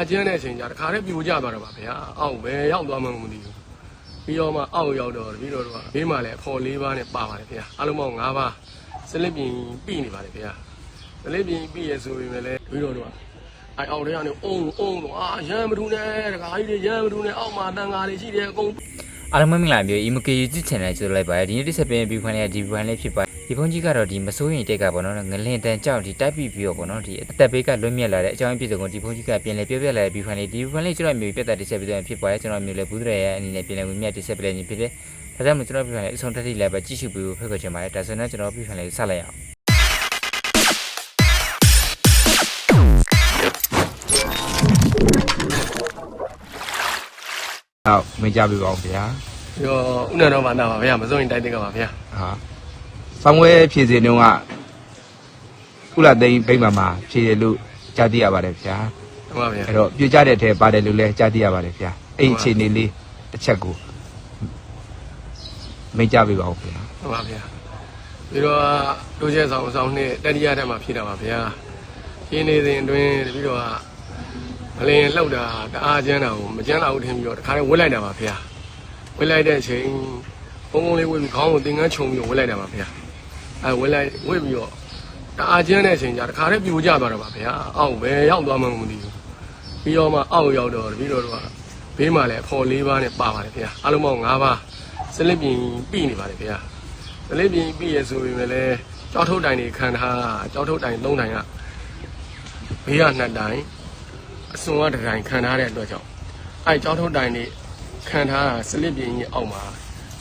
အကျန်းတဲ့အချိန်ကျတခါတည်းပြိုကျသွားတော့ပါဗျာအောက်ပဲရောက်သွားမှမသိဘူးပြီးတော့မှအောက်ရောက်တော့ပြီးတော့တော့ဘေးမှာလည်းအဖော်၄ပါးနဲ့ပါပါတယ်ဗျာအားလုံးပေါင်း၅ပါးစလစ်ပြင်ပြီးနေပါတယ်ဗျာစလစ်ပြင်ပြီးရဆိုပေမဲ့လည်းပြီးတော့တော့အဲအောက်ထဲကနေအုံအုံတော့အာရမ်းမထူးနဲ့တခါကြီးတွေရမ်းမထူးနဲ့အောက်မှာတန်ဃာတွေရှိတယ်အကုန်အားလုံးပဲမင်္ဂလာမျိုး EMK YouTube channel ကြိုလိုက်ပါရဒီနေ့တစ်ဆက်ပင် view ဖိုင်လေးဒီ view ဖိုင်လေးဖြစ်ပါ ဒီဖုန်းကြီးကတော့ဒီမစိုးရင်တက်ကပေါ့နော်ငလင်တန်ကြောက်ဒီတိုက်ပြီးပြီးတော့ပေါ့နော်ဒီအသက်ဘေးကလွတ်မြတ်လာတဲ့အကြောင်းအပြည့်စုံကိုဒီဖုန်းကြီးကပြင်လဲပြောပြလာတဲ့ view ဖိုင်လေးဒီ view ဖိုင်လေးကျွန်တော်မျိုးပြတ်တာတစ်ဆက်ပြီးတော့ဖြစ်ပါရဲ့ကျွန်တော်မျိုးလည်းဘူးတဲ့ရဲ့အနေနဲ့ပြင်လဲဝင်မြတ်တစ်ဆက်ပြလဲခြင်းဖြစ်တယ်ဒါကြောင့်မို့ကျွန်တော် view ဖိုင်လေးအဆုံးတက်ထိလည်းပဲကြည့်ရှုပြီးဖိတ်ခေါ်ချင်ပါတယ်ဒါဆိုရင်ကျွန်တော် view ဖိုင်လေးဆက်လိုက်အောင်ဟုတ်မကြပြပါအောင်ဗျာပြီးတော့ဥနာတော်ဘာနာပါဗျာမစိုးရင်တိုက်တက်ကပါဗျာဟာ ဆောင်းဝဲဖြည့်စင်တုန်းကကုလသိန်းဗိမ္မာမှာဖြည့်ရလို့ကြားသိရပါတယ်ဗျာဟုတ်ပါဗျာအဲ့တော့ပြကြတဲ့အထဲပါတယ်လို့လည်းကြားသိရပါတယ်ဗျာအဲ့ဒီအခြေအနေလေးတစ်ချက်ကိုမကြပြပါအောင်ဗျာဟုတ်ပါဗျာပြီးတော့တိုးကျဲဆောင်ဆောင်နဲ့တတိယထပ်မှာဖြစ်တာပါဗျာရင်းနေစဉ်အတွင်းပြီးတော့မလင်လှုပ်တာတအားကျန်းတာကိုမကျန်းတာကိုထင်ပြီးတော့တခါတည်းဝှက်လိုက်တာပါဗျာဝှက်လိုက်တဲ့အချိန်ပုံပုံလေးဝှက်ပြီးခေါင်းကိုသင်္ကန်းခြုံပြီးတော့ဝှက်လိုက်တာပါဗျာ အဲဝှက်လိုက်ဝှက်ပြီးတော့တအားကျန်းတဲ့အချိန်ကျတခါတည်းပြိုကျသွားတော့ပါဗျာအောက်ပဲရောက်သွားမှမသိဘူးပြီးတော့မှအောက်ရောက်တော့ပြီးတော့တော့ဘေးမှာလည်းအဖော်၄ပါးနဲ့ပါပါတယ်ဗျာအားလုံးပေါင်း၅ပါးစလစ်ပြင်ပြီးနေပါတယ်ဗျာ။ဒလေးပြင်ပြည့်ရဆိုပေမဲ့လည်းကြောက်ထုတ်တိုင်တွေခံထားကြောက်ထုတ်တိုင်၃တိုင်ကဘေးကနှစ်တိုင်အစွန်ကတစ်တိုင်ခံထားတဲ့အတွက်ကြောင့်အဲကြောက်ထုတ်တိုင်တွေခံထားတာစလစ်ပြင်ကြီးအောက်မှာ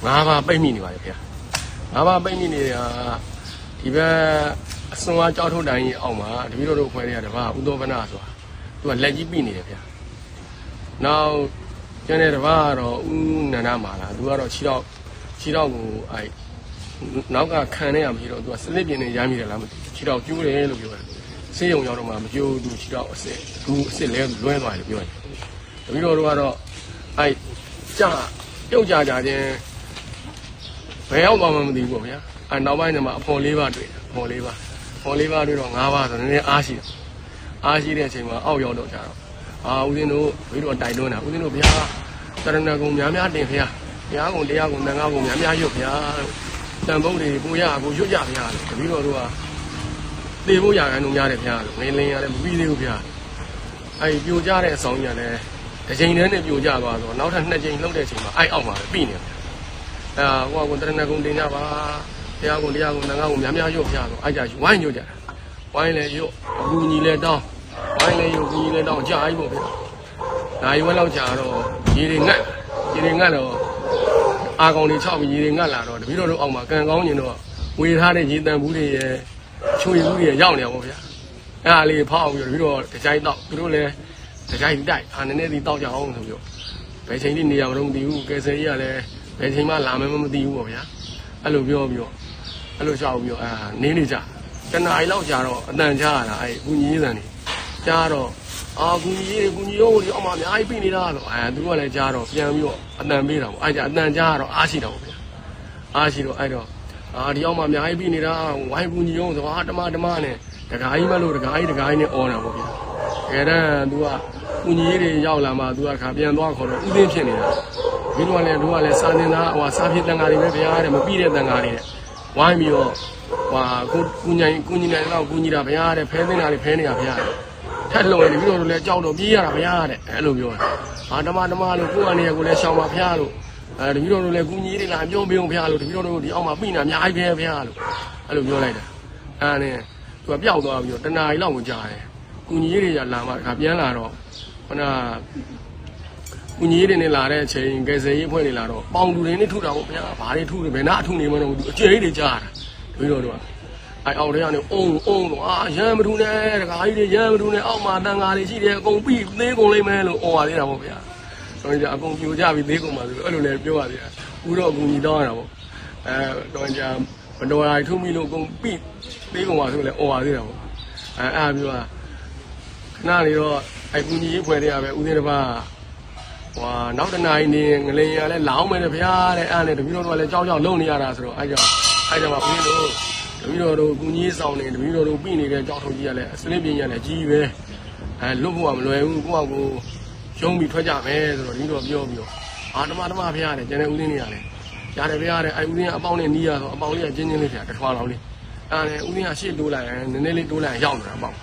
၅ပါးပိတ်မိနေပါလေခင်ဗျာ။ ၅ပါးပိတ်မိနေတာဒီဘက်အစွန်ကကြောက်ထုတ်တိုင်ကြီးအောက်မှာတပည့်တော်တို့ခွဲတွေကတပါးဥသောဗနာဆိုတာသူကလက်ကြီးပိနေတယ်ဗျာ။နောက်ကျန်တဲ့တပါးကတော့ဥနန္ဒမာလာသူကတော့ခြေတော့ခြေတော့ကိုအဲနောက်ကခံနေရမရှိတော့သူကစလစ်ပြင်းနေရမ်းမိတယ်လားမသိဘူးခြေတော့ကျိုးတယ်လို့ပြောတယ်ဆေးရုံရောက်တော့မှမကျိုးသူခြေတော့အစ်စ်သူအစ်စ်လဲလွဲသွားတယ်ပြောတယ်တပီတော့တို့ကတော့အဲကြာပြုတ်ကြကြချင်း ဘယ်ရောက်သွားမှမသိဘူးပေါ့ဗျာအဲနောက်ပိုင်းကျမှအဖော်လေးပါတွေ့တယ်အဖော်လေးပါအဖော်လေးပါတွေ့တော့၅ပါးဆိုနည်းနည်းအားရှိတယ်အားရှိတဲ့အချိန်မှာအောက်ရောက်တော့ကြတော့အာဦးဇင်းတို့ဘီတော့တိုင်တွန်းတာဦးဇင်းတို့ဗျာတရဏဂုံများများတင်ဖေဘုရားကုံတရားကုံသံဃာကုံများများရွတ်ဗျာလို့တန်ဖုံးတွေပူရကိုရွတ်ကြဗျာလို့တပည့်တော်တို့ကသေဖို့ရကန်တို့များတယ်ဗျာလို့ငင်းလင်းရတယ်မပြီးသေးဘူးဗျာအဲ့ဒီပြိုကျတဲ့အဆောင်ကြီးကလည်းတစ်ချိန်တည်းနဲ့ပြိုကျသွားတော့နောက်ထပ်နှစ်ချိန်လှုပ်တဲ့အချိန်မှာအဲ့အောက်မှာပဲပြီးနေဗျာ အဲဟိုကတရဏဂုံတင်ကြပါတရားကုံတရားကုံသံဃာကုံများများရွတ်ဗျာလို့အဲ့ကြဝိုင်းရွတ်ကြတာဝိုင်းလည်းရွတ်အကူညီလည်းတောင်းဝိုင်းလည်းရွတ်ကူညီလည်းတောင်းကြာကြီးပေါ့ဗျာဒါရီဝက်လောက်ကြာတော့ရေတွေငတ်ရေတွေငတ်တော့အာကောင်တွေ6ပြီးရေတွေငတ်လာတော့တပည့်တော်တို့အောက်မှာကံကောင်းကျင်တော့ဝေထားတဲ့ရေတန်ဘူးတွေရဲ့ချွေဘူးတွေရဲ့ရောက်နေတာပေါ့ဗျာအဲ့ဒါလေးဖောက်ပြီးတော့တပည့်တော်တကြိုက်တော့သူတို့လည်းတကြိုက်တိုက်အာနည်းနည်းဒီတောက်ကြအောင်ဆိုပြီးတော့ဘယ်ချိန်ထိနေရမလို့မသိဘူးကယ်ဆယ်ကြီးကလည်း ဘယ်ချိန်မှလာမယ်မသိဘူးပေါ့ဗျာအဲ့လိုပြောပြီးတော့အဲ့လိုရှောက်ပြီးတော့အာနေနေကြတနားရီလောက်ကြာတော့အတန်ကြားရတာအဲ့ကုညီရေးစံနေကြားတော့အာကုညီရေးကုညီရောဒီအောက်မှာအများကြီးပြင်နေတာလို့အဲသူတို့ကလည်းကြားတော့ပြန်ပြီးတော့အတန်ပေးတာပေါ့အဲ့ကြအတန်ကြားတော့အားရှိတာပေါ့ဗျာ အားရှိတော့အဲ့တော့အာဒီအောင်မှာအများကြီးပြီးနေတာဝိုင်းပူညီအောင်ဆိုဟာတမတမနဲ့တကားကြီးမလို့တကားကြီးတကားကြီးနဲ့អော်တာပေါ့ဗျာတကယ်တမ်း तू ကပူညီကြီးတွေရောက်လာမှ तू ကခါပြန်သွားခေါ်တော့ဥသိင်းဖြစ်နေတာ ဒီတော့လည်းတို့ကလည်းစာနေတာဟိုစာဖြစ်တန်ဃာတွေပဲဗျာတဲ့မပြီးတဲ့တန်ဃာတွေတဲ့ဝိုင်းပြီးတော့ဟွာကိုကုညီကုညီနေတော့ကုညီတာဗျာတဲ့ဖဲသိနေတာတွေဖဲနေတာဗျာထက်လုံနေပြီးတော့လည်းကြောက်တော့ပြေးရတာဗျာတဲ့အဲ့လိုပြောတာဟာတမတမလို့ကိုကနေကိုလည်းရှောင်းပါဗျာလို့အဲတပည့်တော်တို့လည်းကုညီတွေလာပြောပေးအောင်ဖះလို့တပည့်တော်တို့ဒီအောက်မှာပြိနာအများကြီးပဲဖះလို့အဲ့လိုပြောလိုက်တာအဲနဲ့သူကပျောက်သွားပြီးတော့တနားရီလောက်ကိုကြာတယ်ကုညီတွေကလာမှခါပြန်လာတော့ခဏ ကုညီတွေနဲ့လာတဲ့အချိန်ကယ်ဆယ်ရေးဖွဲ့နေလာတော့ပေါင်တူတွေနဲ့ထုတာပေါ့ဗျာဘာတွေထုတယ်ဘယ်နာထုနေမလို့သူအကျဲကြီးတွေကြာတာတပည့်တော်တို့ကအဲအောက်ထဲကနေအုံအုံတော့အာရမ်းမထူနဲ့တခါကြီးတွေရမ်းမထူနဲ့အောက်မှာတန်ဃာတွေရှိတယ်အကုန်ပြီးသေးကုန်လိမ့်မယ်လို့អော်ပါသေးတာပေါ့ဗျာတော့ကြအကုန်ပြိုကြပြီးသေးကုန်ပါဆိုအဲ့လိုလည်းပြောပါသေးတယ်ဥတော့အကုန်ကြီးတောင်းရတာပေါ့အဲတော့ကြမတော်ရာထုမိလို့အကုန်ပြီးသေးကုန်ပါဆိုလည်းអော်ပါသေးတာပေါ့အဲအဲ့ဒါပြောတာခဏနေတော့အဲ့ကူကြီးဖွဲ့တဲ့ကပဲဦးသေးတစ်ပါး ဟွာနောက်တနာရီနေငလင်ရလဲလောင်းမယ်တဲ့ဗျာတဲ့အဲ့နဲ့တပည့်တော်တို့ကလည်းကြောက်ကြောက်လုံနေရတာဆိုတော့အဲ့ကြောင့်အဲ့ကြောင့်ဦးသေးတို့တပည့်တော်တို့ကူကြီးဆောင်နေတပည့်တော်တို့ပြီးနေတဲ့ကြောက်ထုံကြီးကလည်းအစလင်းပြင်းရလည်းကြီးပဲအဲလွတ်ဖို့ကမလွယ်ဘူးကိုယ့်အကိုရုံးပြီးထွက်ကြမယ်ဆိုတော့ဒီတော့ပြောပြီးတော့အာဓမ္မဓမ္မဖရားတယ်ကျန်တဲ့ဦးသိန်းတွေကလည်းရတယ်ဖရားတယ်အဲဦးသိန်းကအပေါင်းနဲ့နီးရဆိုအပေါင်းလေးကချင်းချင်းလေးဖရားတစ်ထွာလောက်လေးအဲနဲ့ဦးသိန်းကရှေ့တိုးလိုက်ရင်နည်းနည်းလေးတိုးလိုက်ရင်ရောက်နေတာအပေါင်း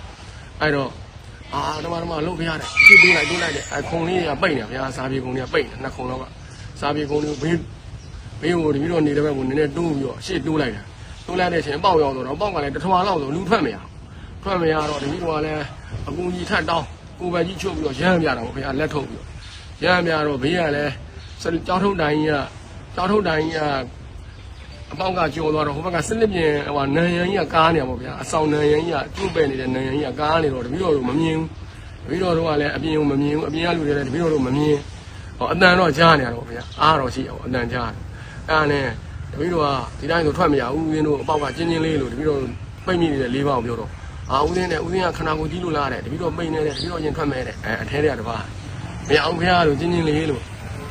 အဲတော့ အာဓမ္မဓမ္မလှုပ်ဖရားတယ်ရှေ့တိုးလိုက်တိုးလိုက်တယ်အဲခုံလေးကပိတ်နေဖရားစားပြေခုံလေးကပိတ်နေနှစ်ခုံလောက်ကစားပြေခုံလေးဘေးဘေးကိုတပြီးတော့နေတဲ့ဘက်ကိုနည်းနည်းတိုးပြီးတော့ရှေ့တိုးလိုက်တယ်တိုးလိုက်တဲ့အချိန်ပေါက်ရောက်တော့ပေါက်ကလည်းတစ်ထွာလောက်ဆိုလူထွက်မရဘူးထွက်မရတော့တပည့်တော်ကလည်းအကူကြီးထပ်တောင်းကိုပဲကြီးချုပ်ပြီးတော့ရမ်းပြတာပေါ့ခင်ဗျာလက်ထုတ်ပြီးတော့ရမ်းပြတော့ဘေးကလည်းစကြောင်းထုတ်တိုင်းကြီးကကြောင်းထုတ်တိုင်းကြီးက အပေါက်ကကျော်သွားတော့ဟိုဘက်ကစစ်လက်ပြင်ဟိုနန်ရန်ကြီးကကားနေပါဗျာအဆောင်နန်ရန်ကြီးကကျွတ်ပဲ့နေတဲ့နန်ရန်ကြီးကကားနေတော့တပည့်တော်တို့မမြင်ဘူးတပည့်တော်တို့ကလည်းအပြင်ကိုမမြင်ဘူးအပြင်ကလူတွေလည်းတပည့်တော်တို့မမြင်ဟောအတန်တော့ကြားနေရတော့ဗျာအားတော့ရှိအောင်အတန်ကြားတယ်အဲ့ဒါနဲ့တပည့်တော်ကဒီတိုင်းဆိုထွက်မရဘူးဦးရင်းတို့အပေါက်ကချင်းချင်းလေးလို့တပည့်တော်ပိတ်မိနေတဲ့လေးပေါက်ပြောတော့အာဦးင်းနဲ့ဦးင်းကခနာကိုကြီးလို့လားတဲ့တပီတော့ပိန်နေတဲ့တပီတော့ရင်ထွက်မဲတဲ့အဲအထဲတွေကတပါမရအောင်ဖះလို့ချင်းချင်းလေးလို့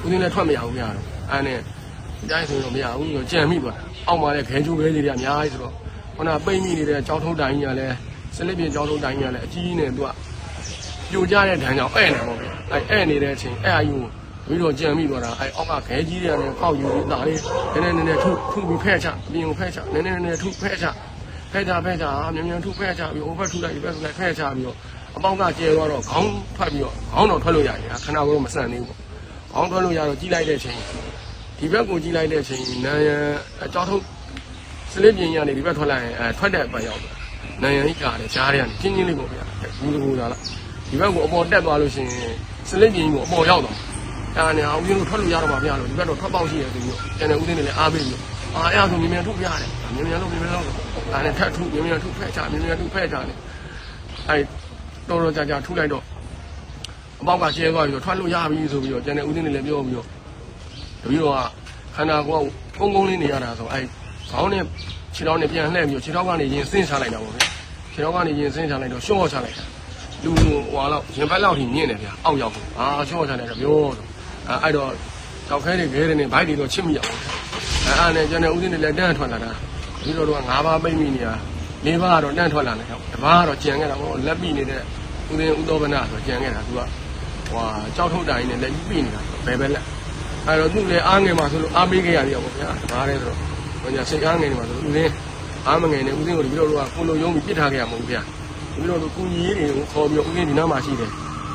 ဦးင်းလည်းထွက်မရဘူးဖះလို့အဲနဲ့ဒီ တိုင်းဆိုတော့မရဘူးဆိုကြံမိသွားတာအောက်မှာလည်းခဲချိုးခဲကြီးတွေအများကြီးဆိုတော့ခုနပိန်မိနေတဲ့ကြောင်းထုံးတိုင်းကြီးကလည်းစလစ်ပြင်ကြောင်းထုံးတိုင်းကြီးကလည်းအကြီးကြီးနဲ့သူကပြိုကျတဲ့ဒဏ်ကြောင့်အဲ့နေပေါ့ဗျအဲအဲ့နေတဲ့အချိန်အဲ့အယူပြီးတော့ကြံမိသွားတာအဲအောက်ကခဲကြီးတွေကလည်းကောက်ယူပြီးသားလေးနည်းနည်းနည်းနည်းထုထုပြီးဖဲ့ချအပြင်ကိုဖဲ့ချနည်းနည်းနည်းနည်းထုဖဲ့ချဖဲကြဖဲကြမြန်မြန်ထုဖဲကြပြီး over ထုလိုက်ပြီးပဲထုလိုက်ဖဲကြပြီးတော့အပေါင်းကကျဲသွားတော့ခေါင်းထွက်ပြီးတော့ခေါင်းတော့ထွက်လို့ရတယ်ခဏကတော့မဆန့်သေးဘူးပေါ့ခေါင်းထွက်လို့ရတော့ကြီးလိုက်တဲ့ချိန် ဒီဘက်ကိုကြီးလိုက်တဲ့ချိန်နန်ရန်အကြောက်ထုတ်စလစ်ပြင်ရနေဒီဘက်ထွက်လိုက်ရင်အဲထွက်တဲ့အပိုင်းရောက်သွားနန်ရန်ကြီးကားတယ်ရှားတဲ့ကနေချင်းချင်းလေးပေါ့ဗျာဘူးကူလာလားဒီဘက်ကိုအပေါ်တက်သွားလို့ရှိရင်စလစ်ပြင်ကြီးကိုအပေါ်ရောက်သွားအဲ့ဒါနဲ့အောင်ကြီးတို့ထွက်လို့ရတော့ပါဗျာလို့ဒီဘက်တော့ထွက်ပေါက်ရှိရဆိုပြီးတော့ကျန်တဲ့ဦးသိန်းတွေလည်းအားပေးပြီးအာအဲ့ဒါဆိုမြင်မြန်ထုတ်ပြရတယ်မြင်မြန်လို့မြင်မြန်လို့ဒါနဲ့ထပ်ထုမြင်မြန်ထုဖဲ့ချမြင်မြန်ထုဖဲ့ချတယ်အဲ့တော်တော်ကြာကြာထုလိုက်တော့အပေါက်ကကျဲသွားပြီးတော့ထွက်လို့ရပြီဆိုပြီးတော့ကျန်တဲ့ဦးသိန်းတွေလည်းပြောပြီးတော့ တပြီးတော့ခန္ဓာကိုယ်ကကုန်းကုန်းလေးနေရတာဆိုအဲ့ခေါင်းနဲ့ခြေထောက်နဲ့ပြန်လှည့်ပြီးတော့ခြေထောက်ကနေရင်ဆင်းချလိုက်တာပေါ့ဗျာခြေထောက်ကနေရင်ဆင်းချလိုက်တော့ရှော့ချလိုက်တာလူဟွာလောက်ရင်ဘက်လောက်ထိမြင့်တယ်ဗျာအောက်ရောက်ဘူးအာရှော့ချလိုက်တော့ပြောတော့အဲ့အဲ့တော့တောက်ခဲတွေခဲတွေနဲ့ဘိုက်တွေတော့ချစ်မိအောင်အဲအားနဲ့ကျွန်တော်ဦးစင်းတွေလည်းတန်းထွက်လာတာဒီလိုတော့၅ပါးပိတ်မိနေတာ၄ပါးကတော့တန်းထွက်လာတယ်ဟုတ်တပါးကတော့ကြံခဲ့တာပေါ့လက်ပိနေတဲ့ဦးစင်းဦးတော်ဗနာဆိုကြံခဲ့တာသူကဟွာကြောက်ထုတ်တိုင်းနဲ့လက်ကြီးပိနေတာဘယ်ပဲလက် အဲတော့သူ့လည်းအားငယ်မှာဆိုလို့အားပေးခဲ့ရတယ်ပေါ့ဗျာဒါရဲဆိုတော့ဘုရားစိတ်အားငယ်နေမှာဆိုလို့ဦးစင်းအားမငယ်နဲ့ဦးစင်းကိုဒီလိုတော့ကိုလိုယုံပြီးပြစ်ထားခဲ့ရမှာမဟုတ်ဗျာဒီလိုတော့ကုညီရေးတွေကိုခေါ်ပြီးဦးစင်းဒီနားမှာရှိတယ်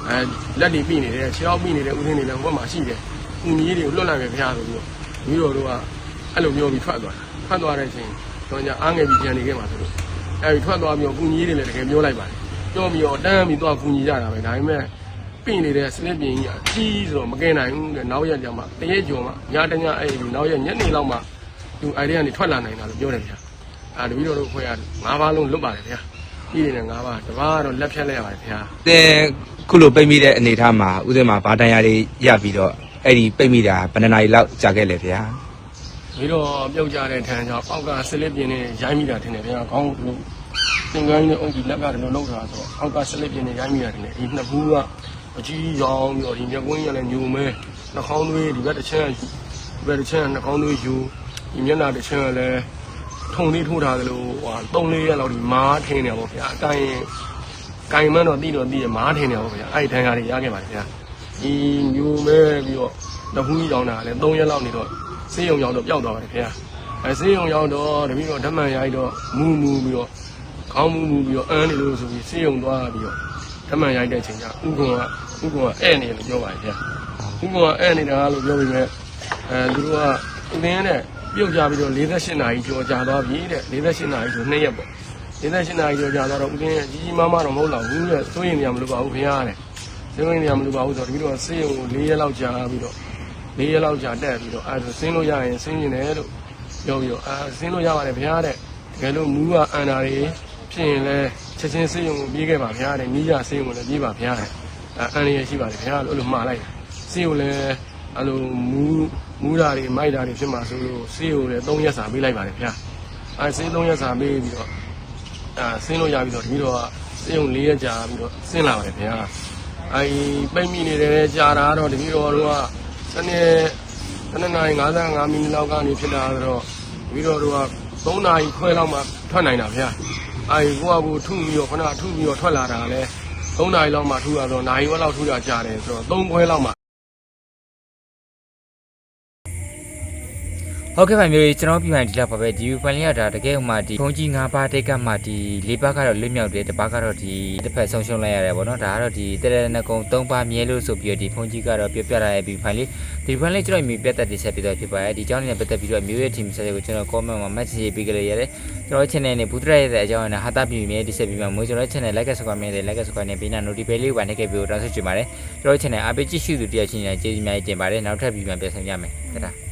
အဲလက်တွေပိနေတယ်ခြေထောက်ပိနေတဲ့ဦးစင်းတွေလည်းဟိုဘက်မှာရှိတယ်ကုညီရေးတွေကိုလွတ်လိုက်ပဲဗျာဆိုပြီးတော့ဒီလိုတော့ကအဲ့လိုပြောပြီးထွက်သွားတာထွက်သွားတဲ့အချိန်တော့ညာအားငယ်ပြီးကြံနေခဲ့မှာဆိုလို့အဲ့ဒီထွက်သွားပြီးတော့ကုညီတွေလည်းတကယ်ပြောလိုက်ပါတယ်ပြောပြီးတော့တန်းပြီးတော့ကုညီကြတာပဲဒါပေမဲ့ ပြင်နေတဲ့စနစ်ပြင်ကြီးအကြီးဆိုတော့မကင်နိုင်ဘူးတဲ့နောက်ရက်ကျမှတရက်ကျော်မှညတညအဲ့ဒီနောက်ရက်ညနေလောက်မှသူအိုင်ဒီကနေထွက်လာနိုင်တာလို့ပြောတယ်ဗျာအာတပီတော့တို့ခွဲရ၅ပါးလုံးလွတ်ပါတယ်ဗျာပြည်နေတဲ့၅ပါးတပါးကတော့လက်ဖြတ်လိုက်ရပါတယ်ဗျာတဲ့ခုလိုပိတ်မိတဲ့အနေအထားမှာဥစဉ်မှာဗာတန်ရာတွေရပြီးတော့အဲ့ဒီပိတ်မိတာဘယ်နှစ်နာရီလောက်ကြာခဲ့လဲဗျာပြီးတော့ပြုတ်ကြတဲ့ထန်းကြောင့်အောက်ကဆလစ်ပြင်းနဲ့ရိုင်းမိတာထင်တယ်ဗျာခေါင်းကလို့သင်္ကန်းနဲ့အုပ်ကြီးလက်ကတည်းကလှုပ်ထားဆိုတော့အောက်ကဆလစ်ပြင်းနဲ့ရိုင်းမိတာထင်တယ်ဒီနှစ်ဘူးက အကြီးရောင်ပြီးတော့ဒီမျက်ကွင်းရလည်းညူမဲနှာခေါင်းသွေးဒီဘက်တစ်ချမ်းဒီဘက်တစ်ချမ်းနှာခေါင်းသွေးယူဒီမျက်နှာတစ်ချမ်းကလည်းထုံလေးထိုးထားသလိုဟိုသုံးလေးရက်လောက်ဒီမားထင်းနေပါဗျာအတိုင်းကင်မန်းတော့တိတော့တိရမားထင်းနေပါဗျာအဲ့ဒီထန်းကားတွေရခဲ့ပါတယ်ဗျာဒီညူမဲပြီးတော့နှစ်ဘူးကြီးရောင်တာလည်း3ရက်လောက်နေတော့စေးရုံရောက်တော့ပျောက်သွားပါတယ်ခင်ဗျာအဲစေးရုံရောက်တော့တပည့်တော့ဓမ္မရိုက်တော့မူးမူးပြီးတော့ခေါင်းမူးမူးပြီးတော့အန်းနေလို့ဆိုပြီးစေးရုံသွားပြီးတော့ ဓမ္မရိုက်တဲ့ချိန်ကျဥက္ကုံကဥက္ကုံကအဲ့နေလို့ပြောပါတယ်ခင်ဗျာဥက္ကုံကအဲ့နေတာလို့ပြောပြီးမဲ့အဲသူတို့ကဥပင်းနဲ့ပြုတ်ကြပြီးတော့48နာရီကျော်ကြာသွားပြီတဲ့48နာရီဆို2ရက်ပေါ့48နာရီကျော်ကြာသွားတော့ဥပင်းကြီးကြီးမားမားတော့မဟုတ်တော့ဘူးတဲ့စိုးရင်နေရမလို့ပါဘူးခင်ဗျာတဲ့စိုးရင်နေရမလို့ပါဘူးဆိုတော့တပည့်တော့စေးရုံကို4ရက်လောက်ကြာပြီးတော့လေးရက်လောက်ကြာတက်ပြီးတော့အဲဒါဆင်းလို့ရရင်ဆင်းရင်လည်းလို့ပြောပြီးတော့အာဆင်းလို့ရပါတယ်ဗျာတဲ့တကယ်လို့မူးကအန်တာတွေ ဖြစ်ရင်လည်းချက်ချင်းဆေးရုံကိုပြေးခဲ့ပါဗျာတဲ့နီးရဆေးရုံကိုလည်းပြေးပါဗျာတဲ့အဲအန်ရရှိပါတယ်ဗျာလို့အဲ့လိုမှားလိုက်ဆေးရုံလည်းအဲ့လိုမူးမူးတာတွေမိုက်တာတွေဖြစ်မှာဆိုလို့ဆေးရုံလည်း3ရက်စာပေးလိုက်ပါတယ်ဗျာအဲဆေး3ရက်စာပေးပြီးတော့အာဆင်းလို့ရပြီးတော့ဒီတော့ဆေးရုံ4ရက်ကြာပြီးတော့ဆင်းလာပါတယ်ဗျာအဲပိတ်မိနေတယ်ကြာတာတော့ဒီတော့တော့စနေစနေနိုင်55မိနစ်လောက်ကနေဖြစ်လာတော့ပြီးတော့တို့က3နာရီခွဲလောက်မှထွက်နိုင်တာဗျာ အဲဒီကိုကကိုထုပြီးတော့ခဏထုပြီးတော့ထွက်လာတာလည်းဟ3နာရီလောက်မှထူတာဆိုတော့နာရီဝက်လောက်ထူတာကြာတယ်ဆိုတော့3ခွဲလောက်မှ ဟုတ်ကဲ့ပါမျိုးကြီးကျွန်တော်ပြန်ဒီလောက်ပါပဲဒီ view file ရတာတကယ်ဟိုမှာဒီဖုန်းကြီး၅ပါးတိတ်ကမှဒီ၄ပါးကတော့လွတ်မြောက်တယ်တစ်ပါးကတော့ဒီတစ်ဖက်ဆုံးရှုံးလိုက်ရတယ်ဗောနော်ဒါကတော့ဒီတရရနကုံ၃ပါးမြဲလို့ဆိုပြီးတော့ဒီဖုန်းကြီးကတော့ပြပြရတဲ့ view file လေးဒီ file လေးကျွန်တော်မျိုးပြတ်တက်တိဆက်ပြီးတော့ဖြစ်ပါတယ်ဒီအကြောင်းလေးနဲ့ပတ်သက်ပြီးတော့မျိုးရဲ့ team ဆက်တွေကိုကျွန်တော် comment မှာ message ရေးပေးကြရရတယ်ကျွန်တော် channel နဲ့ဘူးတရရဲ့အကြောင်းနဲ့ဟာတာပြည်မြဲတိဆက်ပြီးမှမို့ကျွန်တော် channel like subscribe နဲ့ like subscribe နဲ့ပေးနာ notification လေးပါနေခဲ့ပြီးတော့တောင်းဆိုချင်ပါတယ်ကျွန်တော် channel အပိတ်ကြည့်ရှုသူတရားချင်းနဲ့ကျေးဇူးများတင်ပါတယ်နောက်ထပ်ပြီးမှပြန်ဆောင်ရမယ်တဒါ